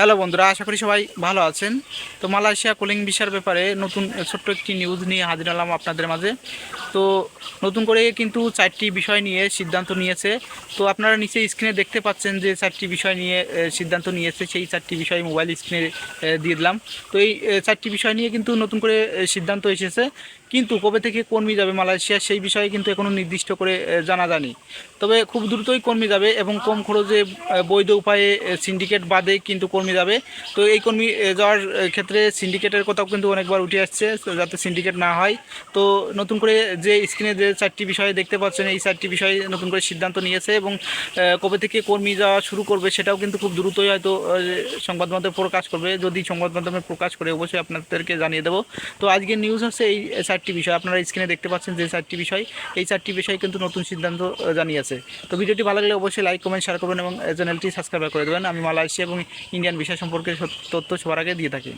Hello বন্ধুরা, আশা করি সবাই ভালো আছেন। তো মালয়েশিয়া কুলিং ভিসার ব্যাপারে নতুন ছোট্ট একটি নিউজ নিয়ে হাজির হলাম আপনাদের মাঝে। তো নতুন করে কিন্তু চারটি বিষয় নিয়ে সিদ্ধান্ত নিয়েছে। তো আপনারা নিচে স্ক্রিনে দেখতে পাচ্ছেন যে চারটি বিষয় নিয়ে সিদ্ধান্ত নিয়েছে। সেই চারটি বিষয় মোবাইল স্ক্রিনে দিয়ে দিলাম। তো এই চারটি বিষয় নিয়ে কিন্তু নতুন করে সিদ্ধান্ত এসেছে। কিন্তু কবে থেকে কর্মী যাবে মালয়েশিয়া, সেই বিষয়ে কিন্তু এখনও নির্দিষ্ট করে জানা যায়নি। তবে খুব দ্রুতই কর্মী যাবে এবং কম খরচে বৈধ উপায়ে সিন্ডিকেট বাদে কিন্তু কর্মী যাবে। তো এই কর্মী যাওয়ার ক্ষেত্রে সিন্ডিকেটের কথাও কিন্তু অনেকবার উঠে আসছে, যাতে সিন্ডিকেট না হয়। তো নতুন করে যে স্ক্রিনে যে চারটি বিষয় দেখতে পাচ্ছেন, এই চারটি বিষয়ে নতুন করে সিদ্ধান্ত নিয়েছে এবং কবে থেকে কর্মী যাওয়া শুরু করবে সেটাও কিন্তু খুব দ্রুতই হয়তো সংবাদ মাধ্যমে প্রকাশ করবে। যদি সংবাদ মাধ্যমে প্রকাশ করে, অবশ্যই আপনাদেরকে জানিয়ে দেবো। তো আজকের নিউজ হচ্ছে এই চারটি বিষয়। আপনারা স্ক্রিনে দেখতে পাচ্ছেন যে চারটি বিষয়। এই চারটি বিষয় কিন্তু নতুন সিদ্ধান্ত জানিয়েছে। তো ভিডিওটি ভালো লাগলে অবশ্যই লাইক কমেন্ট শেয়ার করবেন এবং চ্যানেলটি সাবস্ক্রাইব করে দেবেন। আমি মালয়েশিয়া এবং ইন্ডিয়ান বিষয় সম্পর্কে তথ্য সবার আগে দিয়ে থাকি।